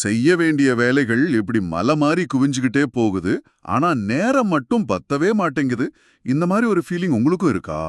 செய்ய வேண்டிய வேலைகள் இப்படி மலை மாதிரி குவிஞ்சுகிட்டே போகுது ஆனா நேரம் மட்டும் பத்தவே மாட்டேங்குது. இந்த மாதிரி ஒரு ஃபீலிங் உங்களுக்கும் இருக்கா?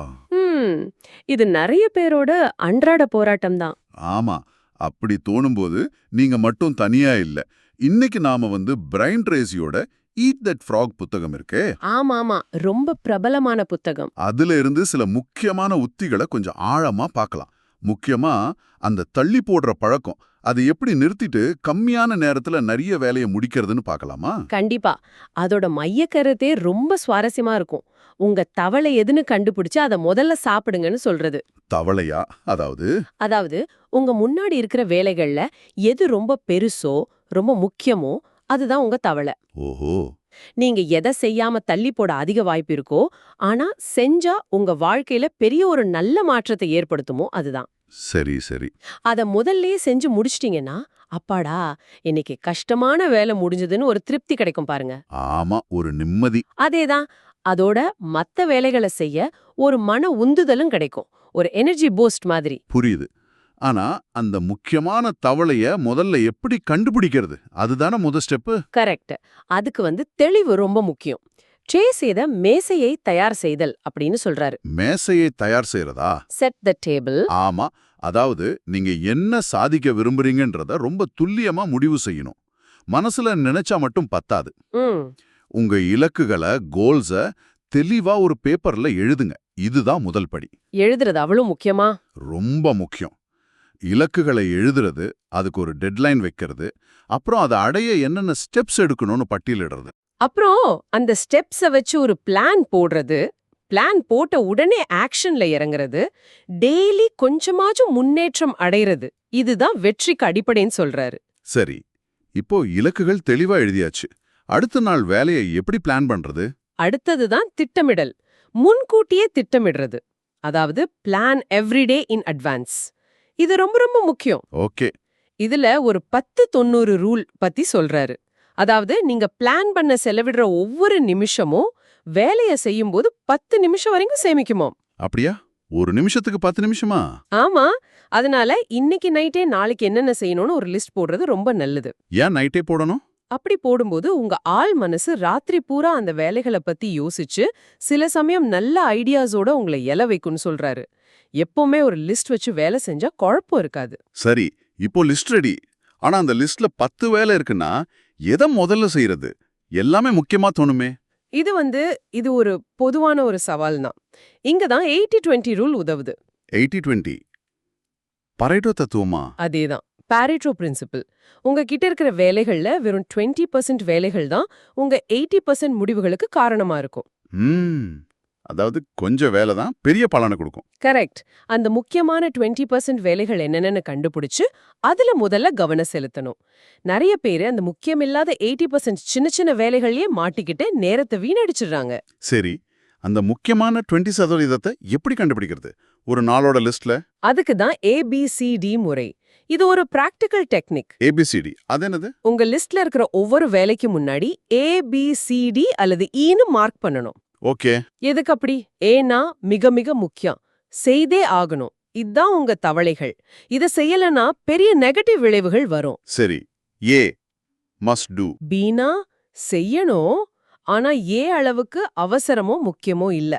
இது நிறைய பேரோட அன்றாட போராட்டம் தான். ஆமா அப்படி தோணும்போது நீங்க மட்டும் தனியா இல்ல. இன்னைக்கு நாம வந்து பிரைன் ட்ரேசியோட ஈட் தட் ஃப்ராக் புத்தகம் இருக்கே. ஆமா ஆமா ரொம்ப பிரபலமான புத்தகம். அதுல இருந்து சில முக்கியமான உத்திகளை கொஞ்சம் ஆழமா பார்க்கலாம். முக்கியமா அந்த தள்ளி போடுற பழக்கம். அதை எப்படி நிறுத்திட்டு கம்மியான நேரத்துல நிறைய வேலையை முடிக்கிறதுன்னு பார்க்கலாமா? கண்டிப்பா. அதோட மையக்கருத்தே ரொம்ப சுவாரஸ்யமா இருக்கும். உங்க தவளை எதுன்னு கண்டுபிடிச்சு அதை முதல்ல சாப்பிடுங்கன்னு சொல்றது. தவளையா? அதாவது? அதாவது உங்க முன்னாடி இருக்கிற வேலைகள்ல எது ரொம்ப பெருசோ ரொம்ப முக்கியமோ அதுதான் உங்க தவளை. ஓஹோ. நீங்க எதை செய்யாம தள்ளி போட அதிக வாய்ப்பு இருக்கோ ஆனா செஞ்சா உங்க வாழ்க்கையில பெரிய ஒரு நல்ல மாற்றத்தை ஏற்படுத்துமோ அதுதான். சரி சரி. அத முதல்லயே செஞ்சு முடிச்சிட்டீங்கன்னா அப்பாடா இன்னைக்கு கஷ்டமான வேலை முடிஞ்சதுன்னு ஒரு திருப்தி கிடைக்கும் பாருங்க. ஆமா ஒரு நிம்மதி. அதேதான் அதோட மத்த வேலைகளை செய்ய ஒரு மன உந்துதலும் கிடைக்கும். ஒரு எனர்ஜி பூஸ்ட் மாதிரி. புரியுது. ஆனா அந்த முக்கியமான தவளைய முதல்ல எப்படி கண்டுபிடிக்கிறது? அதுதானே முத ஸ்டெப்பு? கரெக்ட் அதுக்கு வந்து தெளிவு ரொம்ப முக்கியம். ட்ரே செய்த மேசையை தயார் செய்தல் அப்படின்னு சொல்றாரு. மேசையை தயார் செய்யறதா செட் த டேபிள் ஆமா. அதாவது நீங்க என்ன சாதிக்க விரும்புறீங்கன்றத ரொம்ப துல்லியமா முடிவு செய்யணும். மனசுல நினைச்சா மட்டும் பத்தாது. உங்க இலக்குகளை கோல்ஸ தெளிவா ஒரு பேப்பர்ல எழுதுங்க. இதுதான் முதல் படி. எழுதுறது அவ்வளவு முக்கியமா? ரொம்ப முக்கியம். இலக்குகளை எழுதுறது அதுக்கு ஒரு டெட்லைன் வைக்கிறது அப்புறம் அதை அடைய என்னென்ன ஸ்டெப்ஸ் எடுக்கணும்னு பட்டியலிடுறது. அப்புறம் அந்த ஸ்டெப்ஸ வச்சு ஒரு பிளான் போடுறது. பிளான் போட்ட உடனே ஆக்ஷன்ல இறங்குறது. டெய்லி கொஞ்சமாச்சும் முன்னேற்றம் அடைறது இதுதான் வெற்றிக்கு அடிப்படைன்னு சொல்றாரு. சரி. இப்போ இலக்குகள் தெளிவா எழுதியாச்சு. அடுத்த நாள் வேலையை எப்படி பிளான் பண்றது? அடுத்ததுதான் திட்டமிடல். முன்கூட்டியே திட்டமிடுறது. அதாவது பிளான் எவ்ரிடே இன் அட்வான்ஸ் இது ரொம்ப ரொம்ப முக்கியம். ஓகே. இதுல ஒரு பத்து தொண்ணூறு ரூல் பத்தி சொல்றாரு. அதாவது நீங்க பிளான் பண்ண செலவிடுற ஒவ்வொரு நிமிஷமும் வேலைய செய்யும்போது பத்து நிமிஷம் வரைக்கும் சேமிக்குமோம் அப்படியா? ஒரு நிமிஷத்துக்கு பத்து நிமிஷமா? ஆமா. அதனால இன்னைக்கு நைட்டே நாளைக்கு என்னென்ன செய்யணும்னு ஒரு லிஸ்ட் போடுறது ரொம்ப நல்லது. ஏன் நைட்டே போடணும்? அப்படி போடும்போது உங்க ஆள் மனசு ராத்திரி பூரா அந்த வேலைகளை பத்தி யோசிச்சு சில சமயம் நல்ல ஐடியாஸோட உங்களை எல வைக்கும்னு சொல்றாரு. எப்பவுமே ஒரு லிஸ்ட் வச்சு வேலை செஞ்சா குழப்பம் இருக்காது. சரி இப்போ லிஸ்ட் ரெடி ஆனா அந்த லிஸ்ட்ல பத்து வேலை இருக்குன்னா எதை முதல்ல செய்யறது எல்லாமே முக்கியமா தோணுமே. இது வந்து இது ஒரு பொதுவான ஒரு சவால் தான் இங்க தான் எயிட்டி டுவெண்ட்டி ரூல் உதவுது. Eighty twenty. பரைட்டோ தத்துவமா? அதேதான் பாரிட்ரோ பிரின்சிபல் உங்ககிட்ட இருக்கிற வேலைகள்ல வெறும் டுவெண்ட்டி பர்சன்ட் வேலைகள் தான் உங்க எயிட்டி பர்சன்ட் முடிவுகளுக்கு காரணமா இருக்கும். அதாவது கொஞ்சம் வேலை தான் பெரிய பலனை கொடுக்கும். கரெக்ட் அந்த முக்கியமான டுவெண்ட்டி பர்சன்ட் வேலைகள் என்னென்னு கண்டுபிடிச்சு அதுல முதல்ல கவனம் செலுத்தணும். நிறைய பேர் அந்த முக்கியமில்லாத எயிட்டி பர்சன்ட் சின்ன சின்ன வேலைகளையே மாட்டிக்கிட்டு நேரத்தை வீணடிச்சிடுறாங்க. சரி. அந்த முக்கியமான டுவெண்ட்டி சதவீதத்தை எப்படி கண்டுபிடிக்கிறது? ஒரு நாளோட லிஸ்ட்ல அதுக்கு தான் ஏபிசிடி முறை. இது ஒரு பிராக்டிக்கல் டெக்னிக் ஏபிசிடி அது என்னது? உங்க லிஸ்ட்ல இருக்கிற ஒவ்வொரு வேலைக்கு முன்னாடி ஏபிசிடி அல்லது ஈன்னு மார்க் பண்ணணும். ஓகே. எதுக்கு அப்படி? ஏனா மிக மிக முக்கியம். செய்தே ஆகணும். இதான் உங்க தவளைகள். இத செய்யலனா பெரிய நெகட்டிவ் விளைவுகள் வரும். சரி. ஏ மஸ்ட் டூ பீனா செய்யணும். ஆனா ஏ அளவுக்கு அவசரமோ முக்கியமோ இல்ல.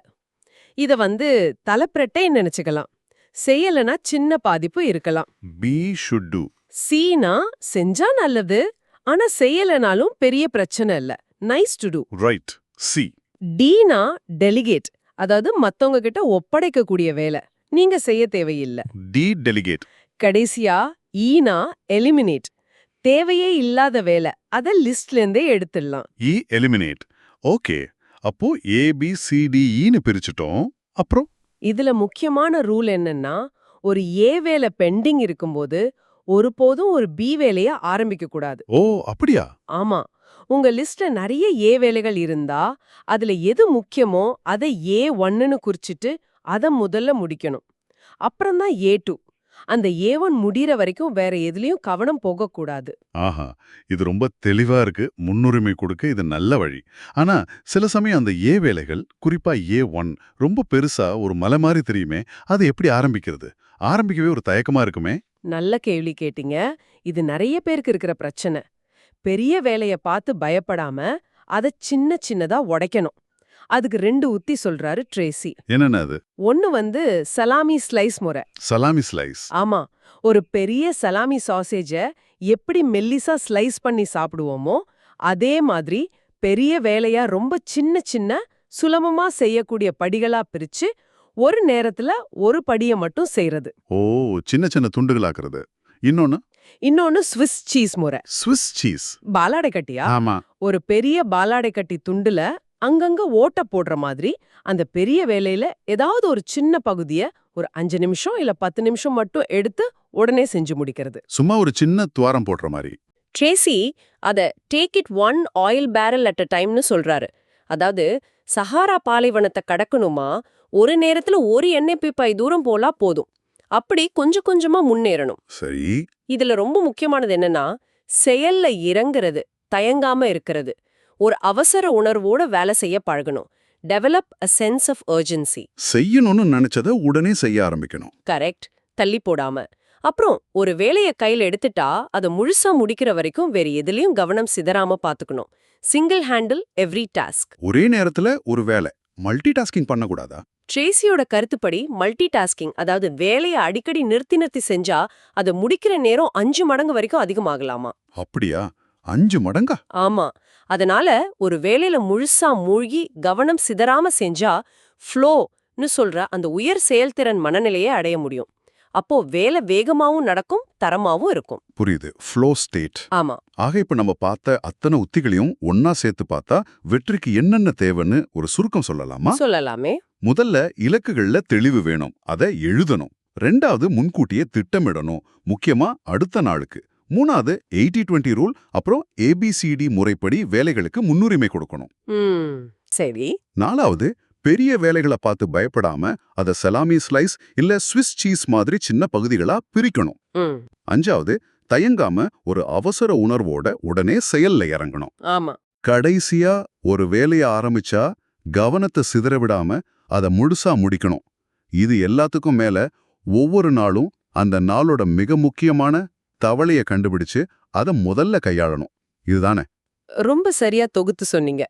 இத வந்து தலப்பிரட்டை நினைச்சுக்கலாம். செய்யலனா சின்ன பாதிப்பு இருக்கலாம். பி ஷுட் டூ சீனா செஞ்சா நல்லது ஆனா செய்யலனாலும் பெரிய பிரச்சனை இல்ல. நைஸ் டு டூ ரைட் சி டீனா டெலிகேட் அதாவது மத்தவங்க கிட்ட ஒப்படைக்கக்கூடிய வேலை. நீங்க செய்ய தேவையில்லை. டி டெலிகேட் கடைசியா ஈனா எலிமினேட் தேவையே இல்லாத வேலை. அத லிஸ்ட்ல இருந்தே எடுத்துடலாம். இ எலிமினேட் ஓகே அப்போ ஏபிசிடிஇன்னு பிரிச்சுட்டோம். அப்புறம்? இதுல முக்கியமான ரூல் என்னன்னா ஒரு ஏ வேலை பெண்டிங் இருக்கும்போது ஒருபோதும் ஒரு பி வேலைய ஆரம்பிக்க கூடாது. ஓ அப்படியா? ஆமா. உங்க லிஸ்ட்ல நிறைய ஏ வேலைகள் இருந்தா அதுல எது முக்கியமோ அதை ஏ ஒன்னுன்னு குறிச்சிட்டு அத முதல்ல முடிக்கணும். அப்புறம்தான் ஏ டூ. அந்த ஏ ஒன் முடியற வரைக்கும் வேற எதுலயும் கவனம் போகக்கூடாது. ஆஹா இது ரொம்ப தெளிவா இருக்கு. முன்னுரிமை கொடுக்க இது நல்ல வழி. ஆனா சில சமயம் அந்த ஏ வேலைகள் குறிப்பா ஏ ஒன் ரொம்ப பெருசா ஒரு மலை மாதிரி தெரியுமே அதை எப்படி ஆரம்பிக்கிறது? ஆரம்பிக்கவே ஒரு தயக்கமா இருக்குமே? நல்ல கேள்வி கேட்டீங்க. இது நிறைய பேருக்கு இருக்கிற பிரச்சனை. பெரிய வேலைய பார்த்து பயப்படாம அத சின்ன சின்னதா உடைக்கணும். அதுக்கு ரெண்டு உத்தி சொல்றாரு ட்ரேசி. என்னென்ன அது? ஒன்னு வந்து சலாமி ஸ்லைஸ் முறை. Salami slice. ஆமா. ஒரு பெரிய சலாமி சாசேஜ எப்படி மெல்லிசா ஸ்லைஸ் பண்ணி சாப்பிடுவோமோ அதே மாதிரி பெரிய வேலையா ரொம்ப சின்ன சின்ன சுலபமா செய்யக்கூடிய படிகளா பிரிச்சு ஒரு நேரத்துல ஒரு படிய மட்டும் செய்யறது ஓ சின்ன சின்ன துண்டுகளாக்குறது. இன்னொன்னு? இன்னொன்னு ஸ்விஸ் சீஸ் முறை. Swiss cheese. பாலாடை கட்டியா? ஆமா. ஒரு பெரிய பாலாடை கட்டி துண்டுல அங்கங்க ஓட்ட போடுற மாதிரி அந்த பெரிய வேலையில ஏதாவது ஒரு சின்ன பகுதிய ஒரு அஞ்சு நிமிஷம் இல்ல பத்து நிமிஷம் மட்டும் எடுத்து உடனே செஞ்சு முடிக்கிறது. சும்மா ஒரு சின்ன துவாரம் போடுற மாதிரி. ட்ரேசி அத take it one oil barrel at a டைம்னு சொல்றாரு. அதாவது சஹாரா பாலைவனத்தை கடக்கணுமா? ஒரு நேரத்துல ஒரு எண்ணெய் பீப்பாய் தூரம் போலா போதும். அப்படி கொஞ்சம் கொஞ்சமா முன்னேறணும். சரி. இதுல ரொம்ப முக்கியமானது என்னன்னா செயல்ல இறங்குறது தயங்காம இருக்கிறது. ஒரு அவசர உணர்வோட வேலை செய்ய பழகணும். Develop a sense of urgency. செய்யணும்னு நினைச்சத உடனே செய்ய ஆரம்பிக்கணும். கரெக்ட் தள்ளி போடாம. அப்புறம் ஒரு வேலைய கையில எடுத்துட்டா அதை முழுசா முடிக்கிற வரைக்கும் வேற எதுலயும் கவனம் சிதறாம பாத்துக்கணும். சிங்கிள் ஹேண்டில் எவ்ரி டாஸ்க் ஒரே நேரத்துல ஒரு வேலை. மல்டி டாஸ்கிங் பண்ணக்கூடாதா? ட்ரேசியோட கருத்துப்படி மல்டி டாஸ்கிங் அதாவது வேலையை அடிக்கடி நிறுத்தி நிறுத்தி செஞ்சா அதை முடிக்கிற நேரம் அஞ்சு மடங்கு வரைக்கும் அதிகமாகலாமா? அப்படியா? அஞ்சு மடங்கா? ஆமா. அதனால ஒரு வேலையில முழுசா மூழ்கி கவனம் சிதறாம செஞ்சா ஃப்ளோன்னு சொல்ற அந்த உயர் செயல்திறன் மனநிலையை அடைய முடியும். அப்போ வேலை வேகமாவும் நடக்கும் தரமாவும் இருக்கும். புரியுது. Flow state. ஆமா. ஆக இப்ப நம்ம பார்த்த அத்தனை உத்திகளையும் ஒன்னா சேர்த்து பார்த்தா வெற்றிக்கு என்னென்ன தேவைன்னு ஒரு சுருக்கம் சொல்லலாமா? சொல்லலாமே. முதல்ல இலக்குகள்ல தெளிவு வேணும். அதை எழுதணும். ரெண்டாவது முன்கூட்டியே திட்டமிடணும். முக்கியமா அடுத்த நாளுக்கு. மூணாவது எயிட்டி டுவெண்ட்டி ரூல் அப்புறம் ஏபிசிடி முறைப்படி வேலைகளுக்கு முன்னுரிமை கொடுக்கணும். சரி. நாலாவது பெரிய வேலைகளை பார்த்து பயப்படாம அதை சலாமி ஸ்லைஸ் இல்ல ஸ்விஸ் சீஸ் மாதிரி சின்ன பகுதிகளா பிரிக்கணும். அஞ்சாவது தயங்காம ஒரு அவசர உணர்வோட உடனே செயல்ல இறங்கணும். ஆமா. கடைசியா ஒரு வேலைய ஆரம்பிச்சா கவனத்தை சிதற விடாம அதை முழுசா முடிக்கணும். இது எல்லாத்துக்கும் மேல ஒவ்வொரு நாளும் அந்த நாளோட மிக முக்கியமான தவளைய கண்டுபிடிச்சு அதை முதல்ல கையாளணும். இதுதானே? ரொம்ப சரியா தொகுத்து சொன்னீங்க.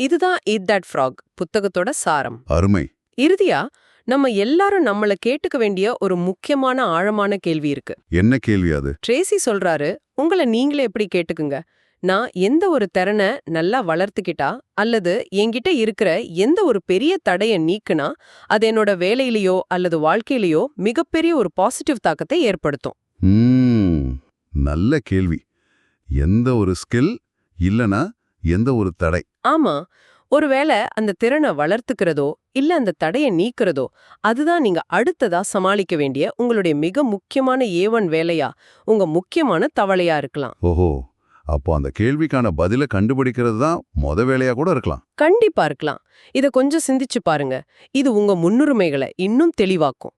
இதுதான் இட் தட் ஃப்ராக் புத்தகத்தோட சாரம். அருமை. இறுதியா நம்ம எல்லாரும் நம்மள கேட்டுக்க வேண்டிய ஒரு முக்கியமான ஆழமான கேள்வி இருக்கு. என்ன கேள்வி அது? ட்ரேசி சொல்றாரு உங்களை நீங்களே எப்படி கேட்டுக்குங்க? நான் எந்த ஒரு திறனை நல்லா வளர்த்துக்கிட்டா அல்லது என்கிட்ட இருக்கிற எந்த ஒரு பெரிய தடைய நீக்குனா அது என்னோட வேலையிலயோ அல்லது வாழ்க்கையிலயோ மிகப்பெரிய ஒரு பாசிட்டிவ் தாக்கத்தை ஏற்படுத்தும்? நல்ல கேள்வி. எந்த ஒரு ஸ்கில் இல்லனா எந்த ஒரு தடை? ஆமா. ஒருவேளை அந்த திறனை வளர்த்துக்கிறதோ இல்ல அந்த தடைய நீக்கிறதோ அதுதான் நீங்க அடுத்ததா சமாளிக்க வேண்டிய உங்களுடைய மிக முக்கியமான ஏவன் வேலையா உங்க முக்கியமான தவளையா இருக்கலாம். ஓஹோ. அப்போ அந்த கேள்விக்கான பதில கண்டுபிடிக்கிறது தான் மொத வேலையா கூட இருக்கலாம். கண்டிப்பா இருக்கலாம். இத கொஞ்சம் சிந்திச்சு பாருங்க. இது உங்க முன்னுரிமைகளை இன்னும் தெளிவாக்கும்.